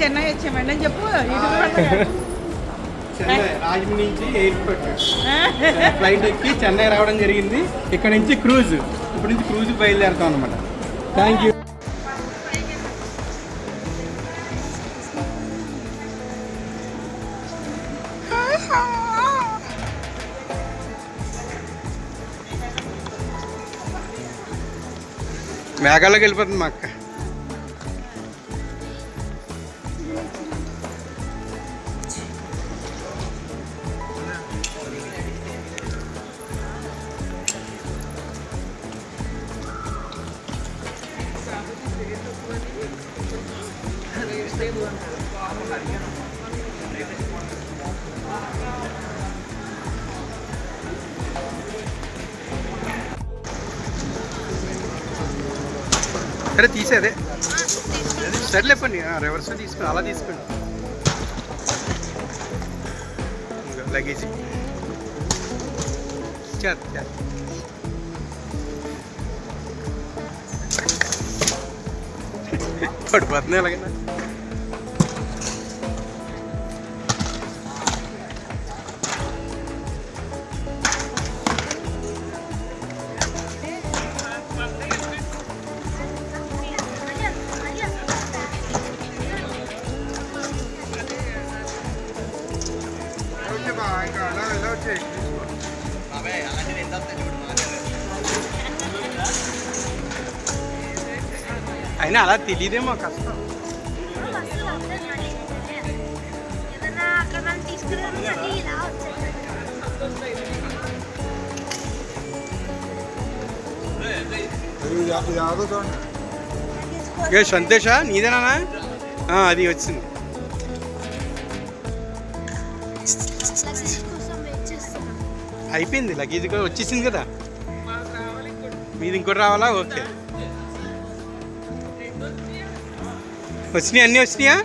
చెన్నై వచ్చామండి. అని చెప్పు రాజమండ్రి నుంచి ఎయిర్పోర్ట్ ఫ్లైట్ ఎక్కి చెన్నై రావడం జరిగింది. ఇక్కడ నుంచి క్రూజ్ ఇప్పుడు నుంచి క్రూజ్ బయలుదేరుతాం అనమాట థ్యాంక్ యూ మేఘాల్లోకి వెళ్ళిపోతుంది మా అక్క. సరే తీసేదే సర్లే పని రివర్స్ తీసుకుని అలా తీసుకోండి లగేజ్ പടുപ്പത്തിന് ഇളകുന്ന Bye, cara. No, no, no, no. A ver, a la gente está అయినా అలా తెలియదేమో కష్టం సంతోషా నీదేనా అది వచ్చింది అయిపోయింది లగేజ్ కూడా వచ్చేసింది కదా మీది ఇంకోటి రావాలా ఓకే Hosnia, Hosnia.